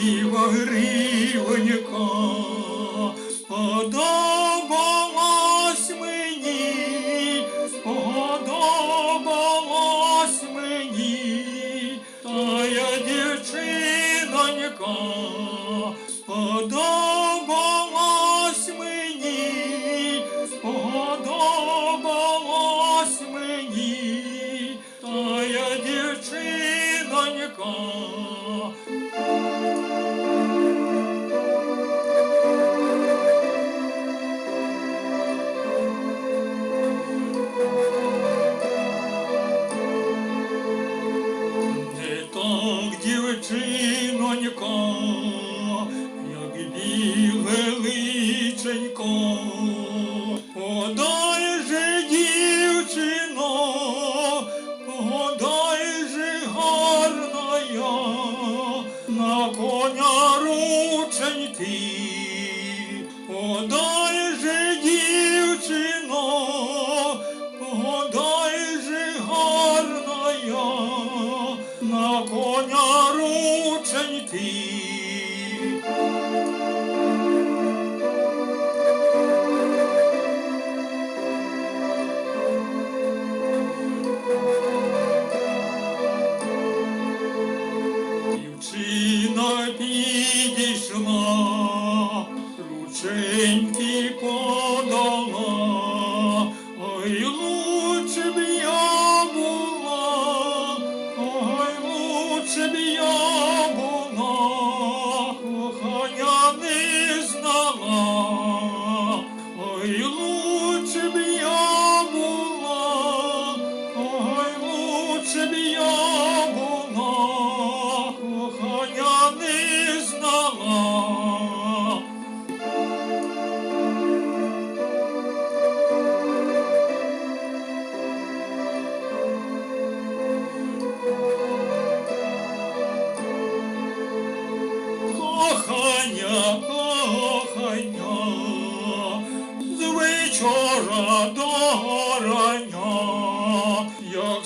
Гріва, гривонько, сподобалось мені, сподобалось мені, та я дівчинонько, сподобалось мені, сподобалось мені, та я дівчинонько. Thank you. Дівчинонька, як біле личенько, подай же, дівчино, подай же гарна я на коня рученьки, подай же, дівчино, подай на коня рученьки. Дівчина підійшла, рученьки Кохання, кохання, з вечора до рання, як